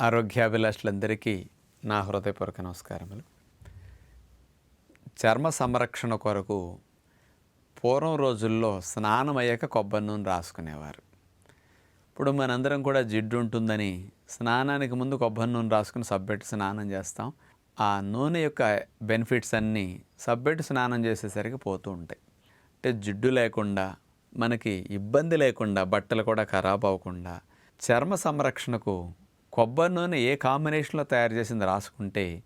ఆరోగ్యాభిలాషులందరికీ నా హృదయపూర్వక నమస్కారములు. చర్మ సంరక్షణ కొరకు పూర్వం రోజుల్లో స్నానం అయ్యాక కొబ్బరి నూనె రాసుకునేవారు. ఇప్పుడు మనందరం కూడా జిడ్డు ఉంటుందని స్నానానికి ముందు కొబ్బరి నూనె రాసుకుని సబ్బెట్టి స్నానం చేస్తాం. ఆ నూనె యొక్క బెనిఫిట్స్ అన్నీ సబ్బెట్టి స్నానం చేసేసరికి పోతూ ఉంటాయి. అంటే జిడ్డు లేకుండా మనకి ఇబ్బంది లేకుండా బట్టలు కూడా ఖరాబ్ అవ్వకుండా చర్మ సంరక్షణకు కొబ్బరి నూనె ఏ కాంబినేషన్లో తయారు చేసింది రాసుకుంటే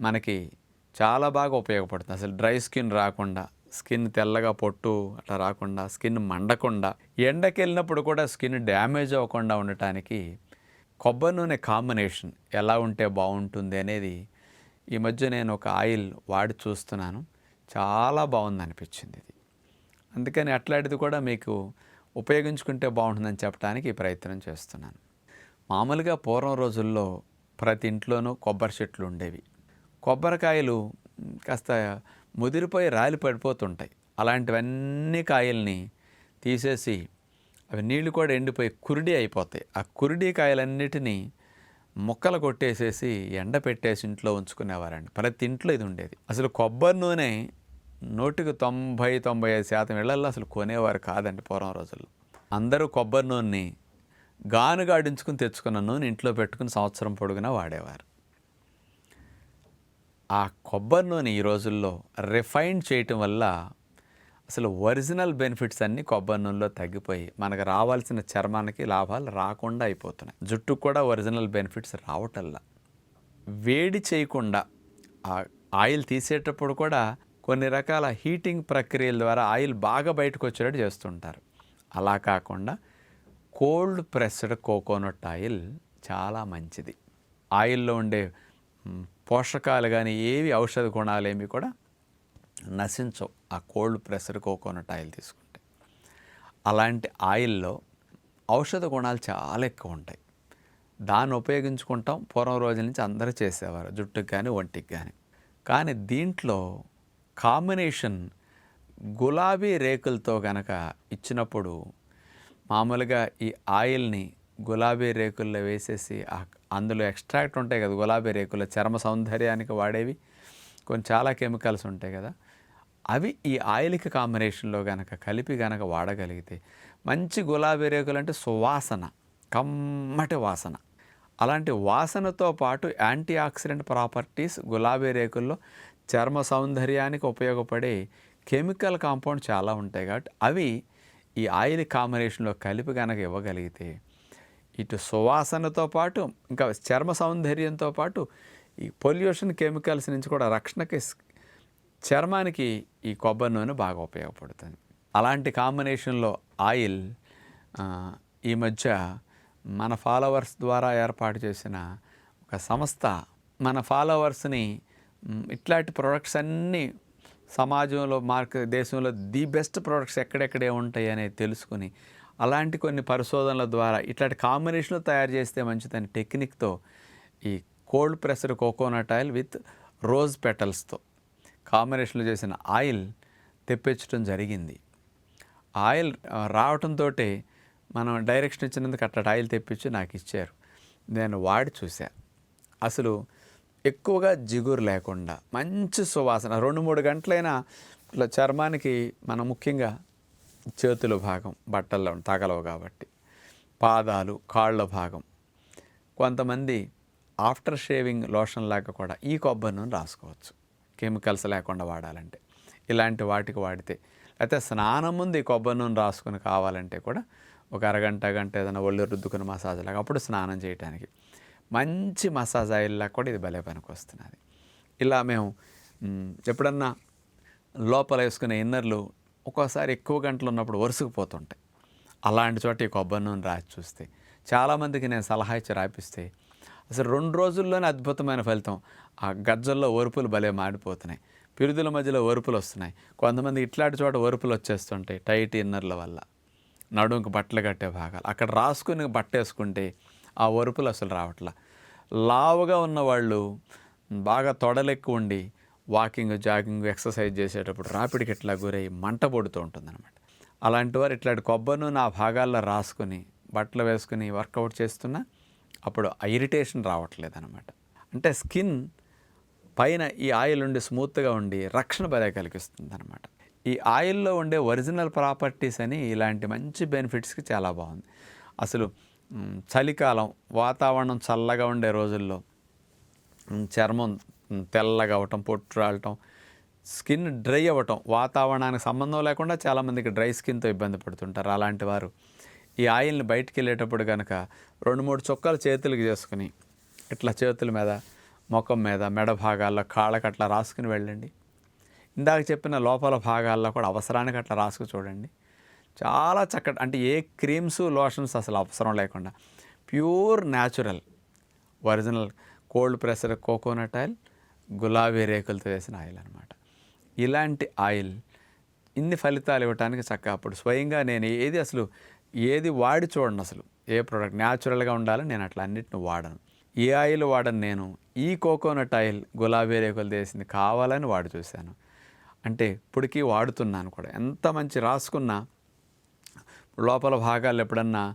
మనకి చాలా బాగా ఉపయోగపడుతుంది. అసలు డ్రై స్కిన్ రాకుండా స్కిన్ తెల్లగా పొట్టు అట్లా రాకుండా స్కిన్ మండకుండా ఎండకి వెళ్ళినప్పుడు కూడా స్కిన్ డ్యామేజ్ అవ్వకుండా ఉండటానికి కొబ్బరి నూనె కాంబినేషన్ ఎలా ఉంటే బాగుంటుంది అనేది ఈ మధ్య నేను ఒక ఆయిల్ వాడి చూస్తున్నాను. చాలా బాగుంది అనిపించింది ఇది. అందుకని అట్లాంటిది కూడా మీకు ఉపయోగించుకుంటే బాగుంటుందని చెప్పడానికి ఈ ప్రయత్నం చేస్తున్నాను. మామూలుగా పూర్వం రోజుల్లో ప్రతి ఇంట్లోనూ కొబ్బరి చెట్లు ఉండేవి. కొబ్బరికాయలు కాస్త ముదిరిపోయి రాలి పడిపోతుంటాయి. అలాంటివన్నీ కాయల్ని తీసేసి అవి నీళ్ళు కూడా ఎండిపోయి కురిడి అయిపోతాయి. ఆ కురిడి కాయలన్నిటినీ ముక్కలు కొట్టేసేసి ఎండ పెట్టేసి ఇంట్లో ఉంచుకునేవారండి. ప్రతి ఇంట్లో ఇది ఉండేది. అసలు కొబ్బరి నూనె నూటికి తొంభై తొంభై ఐదు శాతం ఇళ్ళల్లో అసలు కొనేవారు కాదండి పూర్వం రోజుల్లో. అందరూ కొబ్బరి నూనెని గానుగాడించుకుని తెచ్చుకున్న నూనె ఇంట్లో పెట్టుకుని సంవత్సరం పొడుగునా వాడేవారు. ఆ కొబ్బరి నూనె ఈ రోజుల్లో రిఫైన్ చేయటం వల్ల అసలు ఒరిజినల్ బెనిఫిట్స్ అన్నీ కొబ్బరి నూనెలో తగ్గిపోయి మనకు రావాల్సిన చర్మానికి లాభాలు రాకుండా అయిపోతున్నాయి. జుట్టుకు కూడా ఒరిజినల్ బెనిఫిట్స్ రావటల్లా వేడి చేయకుండా ఆ ఆయిల్ తీసేటప్పుడు కూడా కొన్ని రకాల హీటింగ్ ప్రక్రియల ద్వారా ఆయిల్ బాగా బయటకు వచ్చేటట్టు చేస్తుంటారు. అలా కాకుండా కోల్డ్ ప్రెస్డ్ కోకోనట్ ఆయిల్ చాలా మంచిది. ఆయిల్లో ఉండే పోషకాలు కానీ ఏవి ఔషధ గుణాలు ఏమి కూడా నశించవు ఆ కోల్డ్ ప్రెస్డ్ కోకోనట్ ఆయిల్ తీసుకుంటే. అలాంటి ఆయిల్లో ఔషధ గుణాలు చాలా ఎక్కువ ఉంటాయి. దాన్ని ఉపయోగించుకుంటాం. పూర్వం రోజుల నుంచి అందరూ చేసేవారు జుట్టుకి కానీ ఒంటికి కానీ కానీ దీంట్లో కాంబినేషన్ గులాబీ రేకులతో కనుక ఇచ్చినప్పుడు మామూలుగా ఈ ఆయిల్ని గులాబీ రేకుల్లో వేసేసి అందులో ఎక్స్ట్రాక్ట్ ఉంటాయి కదా గులాబీ రేకుల్లో చర్మ సౌందర్యానికి వాడేవి. కొన్ని చాలా కెమికల్స్ ఉంటాయి కదా. అవి ఈ ఆయిల్కి కాంబినేషన్లో కనుక కలిపి కనుక వాడగలిగితే మంచి గులాబీ రేకులు అంటే సువాసన కమ్మటి వాసన. అలాంటి వాసనతో పాటు యాంటీ ఆక్సిడెంట్ ప్రాపర్టీస్ గులాబీ రేకుల్లో చర్మ సౌందర్యానికి ఉపయోగపడే కెమికల్ కాంపౌండ్ చాలా ఉంటాయి కాబట్టి అవి ఈ ఆయిల్ కాంబినేషన్లో కలిపి కనుక ఇవ్వగలిగితే ఇటు సువాసనతో పాటు ఇంకా చర్మ సౌందర్యంతో పాటు ఈ పొల్యూషన్ కెమికల్స్ నుంచి కూడా రక్షణకి చర్మానికి ఈ కొబ్బరి నూనె బాగా ఉపయోగపడుతుంది. అలాంటి కాంబినేషన్లో ఆయిల్ ఈ మధ్య మన ఫాలోవర్స్ ద్వారా ఏర్పాటు చేసిన ఒక సంస్థ మన ఫాలోవర్స్ని ఇట్లాంటి ప్రొడక్ట్స్ అన్నీ సమాజంలో మార్కెట్ దేశంలో ది బెస్ట్ ప్రొడక్ట్స్ ఎక్కడెక్కడే ఉంటాయి అనేది తెలుసుకుని అలాంటి కొన్ని పరిశోధనల ద్వారా ఇట్లాంటి కాంబినేషన్లో తయారు చేస్తే మంచిదని టెక్నిక్తో ఈ cold pressed coconut oil with rose పెటల్స్తో కాంబినేషన్లో చేసిన ఆయిల్ తెప్పించడం జరిగింది. ఆయిల్ రావడంతో రావటంతో మనం డైరెక్షన్ ఇచ్చినందుకు అట్లా ఆయిల్ తెప్పించి నాకు ఇచ్చారు. నేను వాడి చూసా అసలు ఎక్కువగా జిగురు లేకుండా మంచి సువాసన. రెండు మూడు గంటలైనా ఇట్లా చర్మానికి మనం ముఖ్యంగా చేతుల భాగం బట్టల్లో తగలవు కాబట్టి. పాదాలు కాళ్ళ భాగం. కొంతమంది ఆఫ్టర్ షేవింగ్ లోషన్ లాగా కూడా ఈ కొబ్బరి నూనె రాసుకోవచ్చు. కెమికల్స్ లేకుండా వాడాలంటే. ఇలాంటి వాటికి వాడితే అయితే స్నానం ముందు ఈ కొబ్బరి నూనె రాసుకుని కావాలంటే కూడా ఒక అరగంట గంట ఏదైనా ఒళ్ళు రుద్దుకుని మసాజ్ లాగా అప్పుడు స్నానం చేయడానికి మంచి మసాజ్ ఆయిల్లా కూడా ఇది భలే పనికి వస్తున్నది ఇలా మేము ఎప్పుడన్నా లోపల వేసుకునే ఇన్నర్లు ఒక్కోసారి ఎక్కువ గంటలు ఉన్నప్పుడు వరుసకుపోతుంటాయి అలాంటి చోట ఈ కొబ్బరి నూనె రాసి చూస్తే చాలామందికి నేను సలహా ఇచ్చి రాపిస్తే అసలు రెండు రోజుల్లోనే అద్భుతమైన ఫలితం. ఆ గజ్జల్లో ఒరుపులు భలే మాడిపోతున్నాయి. పిరుదుల మధ్యలో ఒరుపులు వస్తున్నాయి. కొంతమంది ఇట్లాంటి చోట ఒరుపులు వచ్చేస్తుంటాయి టైట్ ఇన్నర్ల వల్ల. నడుంకి బట్టలు కట్టే భాగాలు. అక్కడ రాసుకుని బట్ట వేసుకుంటే ఆ ఒరుపులు అసలు రావట్లా. లావుగా ఉన్న వాళ్ళు బాగా తొడలెక్కు ఉండి వాకింగ్ జాగింగ్ ఎక్సర్సైజ్ చేసేటప్పుడు రాపిడికి ఇట్లా గురై మంట పొడుతూ ఉంటుందన్నమాట. అలాంటి వారు ఇట్లాంటి కొబ్బరి నా భాగాల్లో రాసుకుని బట్టలు వేసుకుని వర్కౌట్ చేస్తున్నా అప్పుడు ఇరిటేషన్ రావట్లేదు అనమాట అంటే స్కిన్ పైన ఈ ఆయిల్ ఉండి స్మూత్గా ఉండి రక్షణ భలే కలిగిస్తుంది అనమాట ఈ ఆయిల్లో ఉండే ఒరిజినల్ ప్రాపర్టీస్ అని ఇలాంటి మంచి బెనిఫిట్స్కి చాలా బాగుంది. అసలు చలికాలం వాతావరణం చల్లగా ఉండే రోజుల్లో చర్మం తెల్లగా అవటం పొట్టు రాలటం స్కిన్ డ్రై అవ్వటం వాతావరణానికి సంబంధం లేకుండా చాలామందికి డ్రై స్కిన్తో ఇబ్బంది పడుతుంటారు అలాంటి వారు. ఈ ఆయిల్ని బయటికి వెళ్ళేటప్పుడు కనుక రెండు మూడు చొక్కాలు చేతులకి చేసుకుని ఇట్లా చేతుల మీద ముఖం మీద మెడ భాగాల్లో కాళ్ళకి అట్లా రాసుకుని వెళ్ళండి. ఇందాక చెప్పిన లోపల భాగాల్లో కూడా అవసరానికి అట్లా రాసుకు చూడండి. చాలా చక్కటి అంటే ఏ క్రీమ్స్ లోషన్స్ అసలు అవసరం లేకుండా pure natural original cold pressure coconut oil గులాబీ రేకులతో వేసిన ఆయిల్ అనమాట ఇలాంటి ఆయిల్ ఇన్ని ఫలితాలు ఇవ్వడానికి చక్క అప్పుడు స్వయంగా నేను ఏది అసలు ఏది వాడి చూడను అసలు ఏ ప్రోడక్ట్ న్యాచురల్గా ఉండాలని నేను అట్లా అన్నిటిని వాడను. ఏ ఆయిల్ వాడను నేను ఈ కోకోనట్ ఆయిల్ గులాబీ రేకులు వేసింది కావాలని వాడి చూశాను. అంటే ఇప్పటికీ వాడుతున్నాను కూడా. ఎంత మంచి రాసుకున్నా లోపల భాగాలు ఎప్పుడన్నా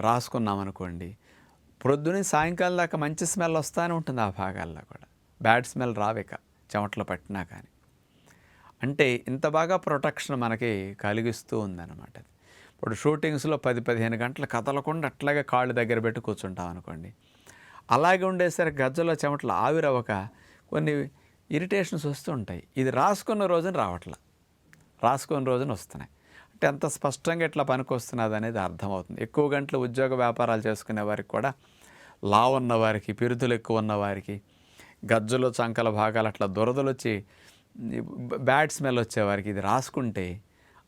రాసుకున్నామనుకోండి రాసుకున్నాం సాయంకాలం దాకా మంచి స్మెల్ వస్తూనే ఉంటుంది ఆ భాగాల్లో కూడా. బ్యాడ్ స్మెల్ రావిక చెమటలు పట్టినా కానీ. అంటే ఇంత బాగా ప్రొటెక్షన్ మనకి కలిగిస్తూ ఉందన్నమాట అది. ఇప్పుడు షూటింగ్స్లో పది పదిహేను గంటలు కదలకుండా అట్లాగే కాళ్ళు దగ్గర పెట్టి కూర్చుంటాం అనుకోండి అలాగే ఉండేసరికి గజ్జలో చెమటలు ఆవిరవ్వక కొన్ని ఇరిటేషన్స్ వస్తూ ఉంటాయి. ఇది రాసుకున్న రోజున రావట్లా. రాసుకున్న రోజున వస్తున్నాయి. అంటే ఎంత స్పష్టంగా ఇట్లా పనికొస్తున్నది అనేది అర్థమవుతుంది. ఎక్కువ గంటలు ఉద్యోగ వ్యాపారాలు చేసుకునే వారికి కూడా లా ఉన్నవారికి పిరుదులు ఎక్కువ ఉన్నవారికి గజ్జలు చంకల భాగాలు అట్లా దురదలు వచ్చి బ్యాడ్ స్మెల్ వచ్చేవారికి ఇది రాసుకుంటే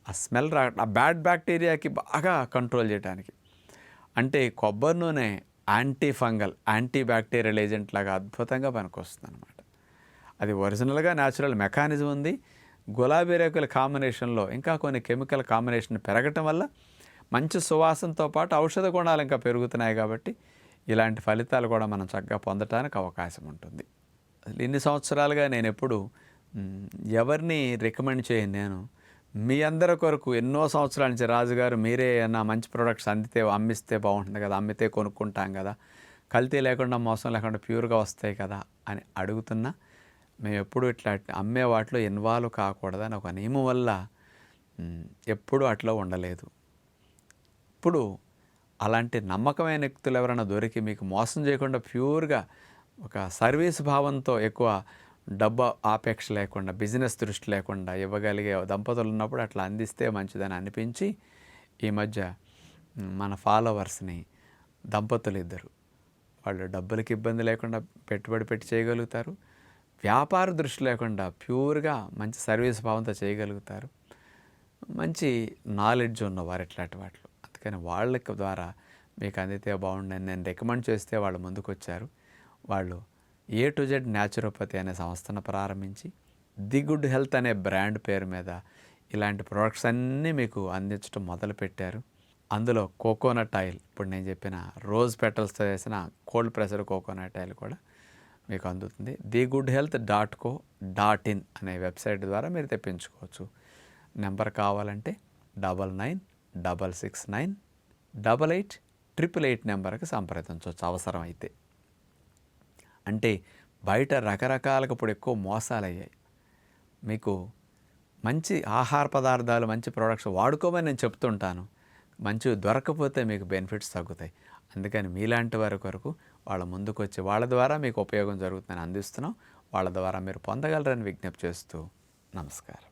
ఆ స్మెల్ రా ఆ బ్యాడ్ బ్యాక్టీరియాకి బాగా కంట్రోల్ చేయడానికి అంటే కొబ్బరి నూనె anti fungal anti bacterial agent లాగా అద్భుతంగా పనికొస్తుంది అనమాట అది ఒరిజినల్గా న్యాచురల్ మెకానిజం ఉంది. గులాబీ రేకుల కాంబినేషన్లో ఇంకా కొన్ని కెమికల్ కాంబినేషన్ పెరగటం వల్ల మంచి సువాసనతో పాటు ఔషధ గుణాలు ఇంకా పెరుగుతున్నాయి కాబట్టి ఇలాంటి ఫలితాలు కూడా మనం చక్కగా పొందడానికి అవకాశం ఉంటుంది. ఇన్ని సంవత్సరాలుగా నేను ఎప్పుడు ఎవరిని రికమెండ్ చేయను నేను. మీ అందరి కొరకు ఎన్నో సంవత్సరాల నుంచి రాజుగారు మీరే ఏమన్నా మంచి ప్రొడక్ట్స్ అందితే అమ్మిస్తే బాగుంటుంది కదా అమ్మితే కొనుక్కుంటాం కదా. కల్తీ లేకుండా మోసం లేకుండా ప్యూర్గా వస్తాయి కదా అని అడుగుతున్నా. మేము ఎప్పుడు ఇట్లా అమ్మే వాటిలో ఇన్వాల్వ్ కాకూడదని ఒక నియమం వల్ల ఎప్పుడూ అట్లా ఉండలేదు. ఇప్పుడు అలాంటి నమ్మకమైన వ్యక్తులు ఎవరైనా దొరికి మీకు మోసం చేయకుండా ప్యూర్గా ఒక సర్వీస్ భావంతో ఎక్కువ డబ్బు ఆపేక్ష లేకుండా బిజినెస్ దృష్టి లేకుండా ఇవ్వగలిగే దంపతులు ఉన్నప్పుడు అట్లా అందిస్తే మంచిదని అనిపించి ఈ మధ్య మన ఫాలోవర్స్ని దంపతులు ఇద్దరు. వాళ్ళు డబ్బులకి ఇబ్బంది లేకుండా పెట్టుబడి పెట్టి చేయగలుగుతారు. వ్యాపార దృష్టి లేకుండా ప్యూర్గా మంచి సర్వీస్ భావంతో చేయగలుగుతారు. మంచి నాలెడ్జ్ ఉన్నవారు ఇట్లాంటి వాటిలో. అందుకని వాళ్ళకి ద్వారా మీకు అందితే బాగుండని నేను రికమెండ్ చేస్తే వాళ్ళు ముందుకు వచ్చారు వాళ్ళు ఏ టు జెడ్ న్యాచురోపతి అనే సంస్థను ప్రారంభించి ది గుడ్ హెల్త్ అనే బ్రాండ్ పేరు మీద ఇలాంటి ప్రొడక్ట్స్ అన్నీ మీకు అందించడం మొదలుపెట్టారు. అందులో కోకోనట్ ఆయిల్ ఇప్పుడు నేను చెప్పిన రోజ్ పెటల్స్తో చేసిన కోల్డ్ ప్రెషర్ కోకోనట్ ఆయిల్ కూడా మీకు అందుతుంది. The good health dot co dot in అనే వెబ్సైట్ ద్వారా మీరు తెప్పించుకోవచ్చు. నెంబర్ కావాలంటే double nine double six nine double eight triple eight నెంబర్కి సంప్రదించవచ్చు అవసరం అయితే అంటే బయట రకరకాలుగా ఇప్పుడు ఎక్కువ మోసాలు అయ్యాయి మీకు మంచి ఆహార పదార్థాలు మంచి ప్రోడక్ట్స్ వాడుకోమని నేను చెప్తుంటాను. మంచి దొరకపోతే మీకు బెనిఫిట్స్ తగ్గుతాయి. అందుకని మీలాంటి వారి కొరకు వాళ్ళ ముందుకు వచ్చి వాళ్ళ ద్వారా మీకు ఉపయోగం జరుగుతుందని అందిస్తున్నాం. వాళ్ళ ద్వారా మీరు పొందగలరని విజ్ఞప్తి చేస్తూ నమస్కారం.